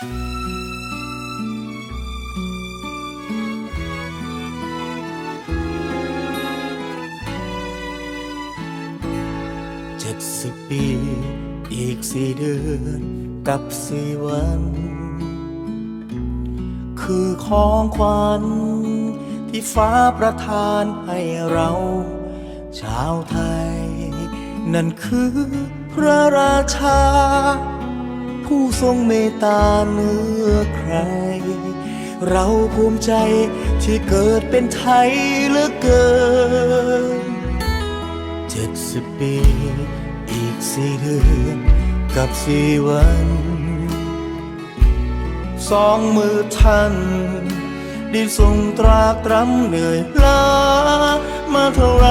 เจ็ดสิบปี อีกสี่เดือนกับสี่วัน คือของขวัญที่ฟ้าประทานให้เราชาวไทย นั่นคือพระราชา ผู้ทรงเมตตาเหนือใคร เราภูมิใจที่เกิดเป็นไทยเหลือเกินเจ็ดสิบปี อีกสี่เดือนกับสี่วัน สองมือท่านได้ทรงตรากตรำเหนื่อยล้ามาเท่าไร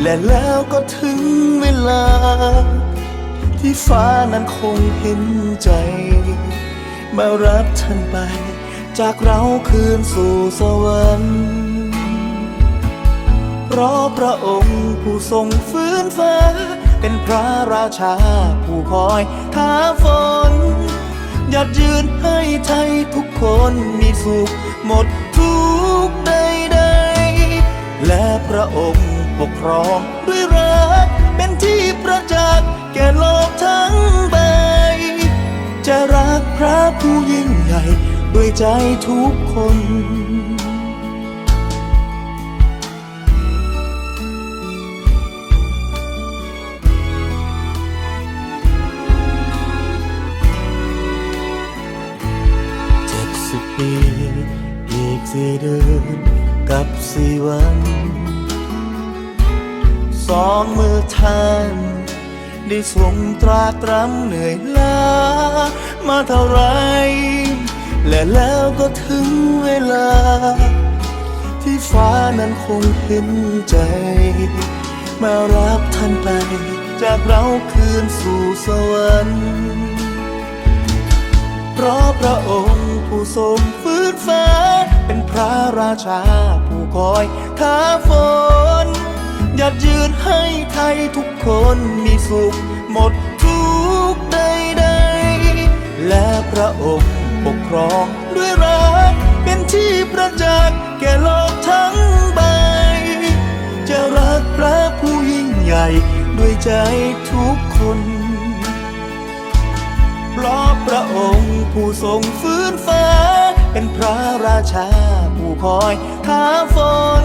และแล้วก็ถึงเวลา ที่ฟ้านั้นคงเห็นใจ มารับท่านไป จากเราคืนสู่สวรรค์เพราะพระองค์ผู้ทรงฟื้นฟ้า เป็นพระราชาผู้คอยท้าฝนหยัดยืนให้ไทยทุกคนมีสุขหมดทุกข์ใดและพระองค์ปกครองด้วยรักเป็นที่ประจักษ์ แก่โลกทั้งใบ จะรักพระผู้ยิ่งใหญ่ ด้วยใจทุกคนเจ็ดสิบปีอีกสี่เดือนกับสี่วัน สองมือท่าน ได้ทรงตราตรำเหนื่อยล้ามาเท่าไร และแล้วก็ถึงเวลา ที่ฟ้านั้นคงเห็นใจ มารับท่านไป จากเราคืนสู่สวรรค์เพราะพระองค์ผู้ทรงฟื้นฟ้า เป็นพระราชาผู้คอยท้าฝน หยัดยืนให้ไทยทุกคนมีสุข หมดทุกใดๆ และพระองค์ปกครองด้วยรัก เป็นที่ประจักษ์แก่โลกทั้งใบ จะรักพระผู้ยิ่งใหญ่ ด้วยใจทุกคน เพราะพระองค์ผู้ทรงฟื้นฟ้า เป็นพระราชาผู้คอยท้าฝน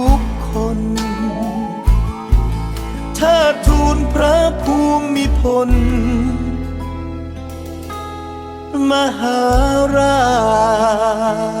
ทูลพระภูมิพล มหาราช